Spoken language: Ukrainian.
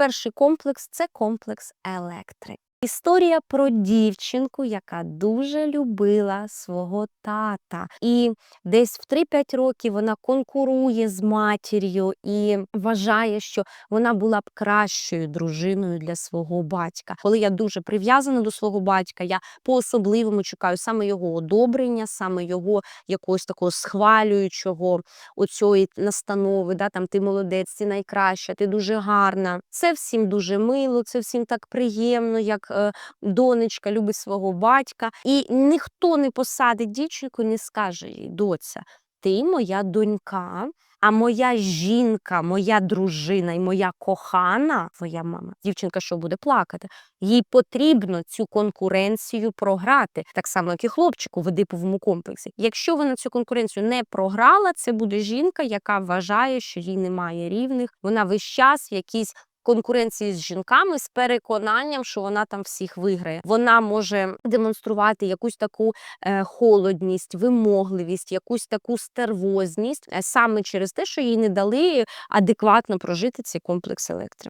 перший комплекс це комплекс електри. Історія про дівчинку, яка дуже любила свого тата, і десь в 3-5 років вона конкурує з матір'ю і вважає, що вона була б кращою дружиною для свого батька. Коли я дуже прив'язана до свого батька, я по-особливому чекаю саме його одобрення, саме його якогось такого схвалюючого оцієї настанови. Да, там ти молодець, ти найкраща, ти дуже гарна. Це всім дуже мило, це всім так приємно, як е, донечка любить свого батька. І ніхто не посадить дівчинку, не скаже їй, доця, ти моя донька. А моя жінка, моя дружина і моя кохана, твоя мама, дівчинка, що буде плакати, їй потрібно цю конкуренцію програти, так само, як і хлопчику в едиповому комплексі. Якщо вона цю конкуренцію не програла, це буде жінка, яка вважає, що їй немає рівних. Вона весь час в якійсь конкуренції з жінками з переконанням, що вона там всіх виграє. Вона може демонструвати якусь таку е, холодність, вимогливість, якусь таку стервозність е, саме через те, що їй не дали адекватно прожити цей комплекс електро.